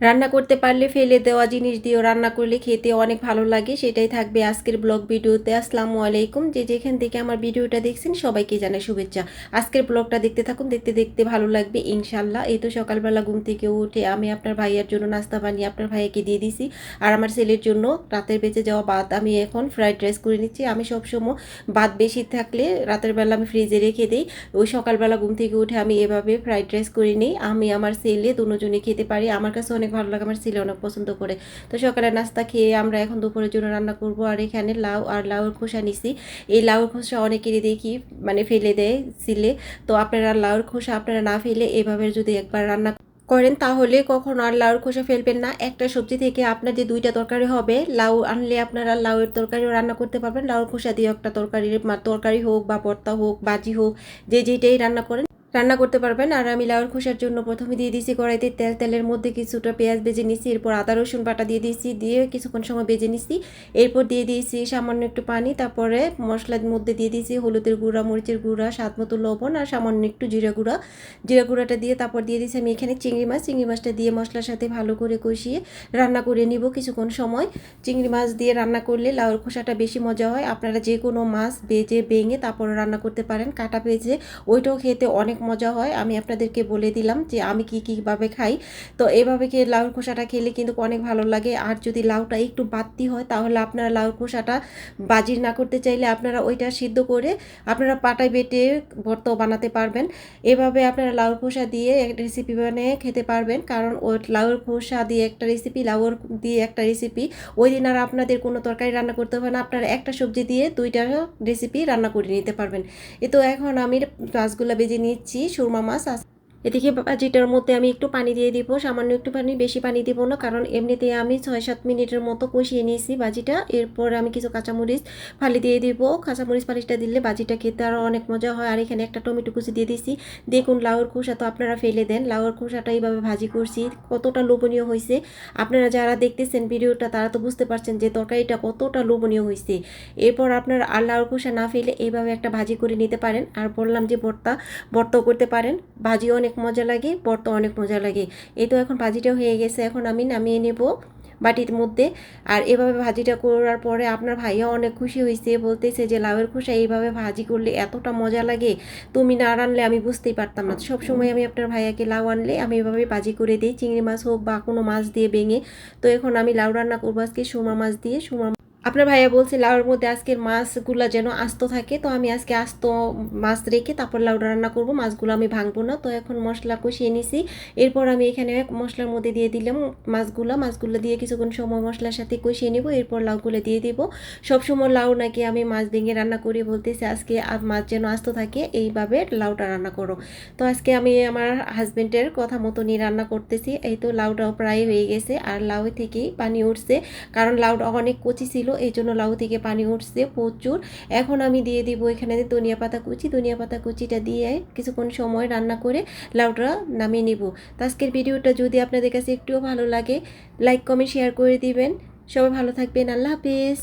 রান্না করতে পারলে ফেলে দেওয়া জিনিস দিয়েও রান্না করলে খেতে অনেক ভালো লাগে, সেটাই থাকবে আজকের ব্লগ ভিডিওতে। আসসালামু আলাইকুম। যে যেখান থেকে আমার ভিডিওটা দেখছেন, সবাইকে জানাই শুভেচ্ছা। আজকের ব্লগটা দেখতে থাকুন, দেখতে দেখতে ভালো লাগবে ইনশাল্লাহ এই তো সকালবেলা ঘুম থেকে উঠে আমি আপনার ভাইয়ের জন্য নাস্তা বানিয়ে আপনার ভাইকে দিয়ে দিছি। আর আমার ছেলের জন্য রাতের বেঁচে যাওয়া ভাত আমি এখন ফ্রাইড রাইস করে নিচ্ছি। আমি সবসময় ভাত বেশি থাকলে রাতের বেলা আমি ফ্রিজে রেখে দিই। ওই সকালবেলা ঘুম থেকে উঠে আমি এভাবে ফ্রাইড রাইস করে নিই। আমি আমার ছেলে দুজনে খেতে পারি। আমার কাছে অনেক ভালো লাগে, আমার ছেলে অনেক পছন্দ করে। তো সকালে নাস্তা খেয়ে আমরা এখন দুপুরের জন্য রান্না করব, আর এখানে লাউ আর লাউর খোসা নিছি। এই লাউর খোসা অনেকেরই দেখি মানে ফেলে দেয় ছিলে। তো আপনারা লাউর খোসা আপনারা না ফেলে এভাবে যদি একবার রান্না করেন, তাহলে কখনো আর লাউর খোসা ফেলবেন না। একটা সবজি থেকে আপনার যে দুইটা তরকারি হবে, লাউ আনলে আপনারা লাউয়ের তরকারিও রান্না করতে পারবেন। লাউর খোসা দিয়ে একটা তরকারি তরকারি হোক বা ভর্তা হোক, বাজি হোক, যে যেটাই রান্না করেন রান্না করতে পারবেন। আর আমি লাউর খোসার জন্য প্রথমে দিয়ে দিয়েছি কড়াইতে তেল। তেলের মধ্যে কিছুটা পেঁয়াজ বেজে নিছি এরপর আদা, রসুন বাটা দিয়ে দিয়েছি, দিয়ে কিছুক্ষণ সময় বেজে নিছি এরপর দিয়ে দিয়েছি সামান্য একটু পানি, তারপরে মশলার মধ্যে দিয়ে দিয়েছি হলুদের গুঁড়া, মরিচের গুঁড়া, স্বাদ মতো লবণ আর সামান্য একটু জিরা গুঁড়া। জিরা গুঁড়াটা দিয়ে তারপর দিয়ে দিয়েছি আমি এখানে চিংড়ি মাছ। চিংড়ি মাছটা দিয়ে মশলার সাথে ভালো করে কষিয়ে রান্না করে নিব কিছুক্ষণ সময়। চিংড়ি মাছ দিয়ে রান্না করলে লাউর খোসাটা বেশি মজা হয়। আপনারা যে কোনো মাছ বেজে, ভেঙে তারপরে রান্না করতে পারেন। কাটা পেঁচে ওইটাও খেতে অনেক মজা হয়। আমি আপনাদেরকে বলে দিলাম যে আমি কী কীভাবে খাই। তো এভাবে কি লাউর খোসাটা খেলে কিন্তু অনেক ভালো লাগে। আর যদি লাউটা একটু বাড়তি হয় তাহলে আপনারা লাউর খোসাটা বাজির না করতে চাইলে আপনারা ওইটা সিদ্ধ করে আপনারা পাটায় বেটে ভর্তাও বানাতে পারবেন। এভাবে আপনারা লাউর খোসা দিয়ে একটা রেসিপি বানিয়ে খেতে পারবেন। কারণ ওই লাউর খোসা দিয়ে একটা রেসিপি লাউর দিয়ে একটা রেসিপি ওই দিন আর আপনাদের কোনো তরকারি রান্না করতে হবে না। আপনারা একটা সবজি দিয়ে দুইটা রেসিপি রান্না করে নিতে পারবেন। এ তো এখন আমি মাছগুলো বেজে নিচ্ছি। সুরমা মাছ আস- এদিকে যেটার মধ্যে আমি একটু পানি দিয়ে দিব, সামান্য একটু পানি, বেশি পানি দিব না, কারণ এমনিতে আমি ছয় সাত মিনিটের মতো কষিয়ে নিয়েছি বাজিটা। এরপর আমি কিছু কাঁচামরিচ ফালি দিয়ে দিব। কাঁচামরিচ ফালিটা দিলে বাজিটা খেতে আরও অনেক মজা হয়। আর এখানে একটা টমেটো কুচি দিয়ে দিছি। দেখুন, লাউর খোসা তো আপনারা ফেলে দেন। লাউর খোসাটা এইভাবে ভাজি করছি। কতটা লোভনীয় হয়েছে। আপনারা যারা দেখতেছেন ভিডিওটা, তারা তো বুঝতে পারছেন যে তরকারিটা কতটা লোভনীয় হয়েছে। এরপর আপনারা আর লাউর খোসা না ফেলে এইভাবে একটা ভাজি করে নিতে পারেন। আর বললাম যে ভর্তা, ভর্তাও করতে পারেন। ভাজি অনেক মজা লাগে ভর্তা অনেক মজা লাগে। এই তো এখন ভাজিটা হয়ে গেছে, এখন আমি নামিয়ে নেব বাটির মধ্যে। আর এভাবে ভাজিটা করার পরে আপনার ভাইয়া অনেক খুশি হয়েছে, বলতেছে যে লাউয়ের খোসা এইভাবে ভাজি করলে এতটা মজা লাগে, তুমি না রানলে আমি বুঝতেই পারতাম না। সব সময় আমি আপনার ভাইয়াকে লাউ আনলে আমি এভাবে ভাজি করে দিই, চিংড়ি মাছ হোক বা কোনো মাছ দিয়ে ভেঙে। তো এখন আমি লাউ রান্না করব আজকে, সুমা মাছ দিয়ে, সুমা আপনার ভাইয়া বলছে লাউর মধ্যে আজকের মাছগুলো যেন আস্ত থাকে, তো আমি আজকে আস্ত মাছ রেখে তারপর লাউটা রান্না করব, মাছগুলো আমি ভাঙবো না। তো এখন মশলা কষিয়ে নিছি, এরপর আমি এখানে মশলার মধ্যে দিয়ে দিলাম মাছগুলো মাছগুলো দিয়ে কিছুক্ষণ সময় মশলার সাথে কষিয়ে নেব, এরপর লাউগুলো দিয়ে দিব। সবসময় লাউ নাকি আমি মাছ ভেঙে রান্না করি বলতেছি, আজকে মাছ যেন আস্ত থাকে, এইভাবে লাউটা রান্না করো। তো আজকে আমি আমার হাজবেন্ডের কথা মতনই রান্না করতেছি, এই তো লাউটাও প্রায় হয়ে গেছে, আর লাউ থেকেই পানি উঠছে, কারণ লাউটা অনেক কচি ছিল এই জন্য লাউ থেকে পানি উঠছে প্রচুর। এখন আমি দিয়ে দিব এখানে ধনিয়া পাতা কুচি। ধনিয়া পাতা কুচিটা দিয়ে কিছুক্ষণ সময় রান্না করে লাউটা নামিয়ে নিব। তো আজকের ভিডিওটা যদি আপনাদের কাছে একটুও ভালো লাগে লাইক কমেন্ট শেয়ার করে দিবেন। সবাই ভালো থাকবেন। আল্লাহ হাফিজ।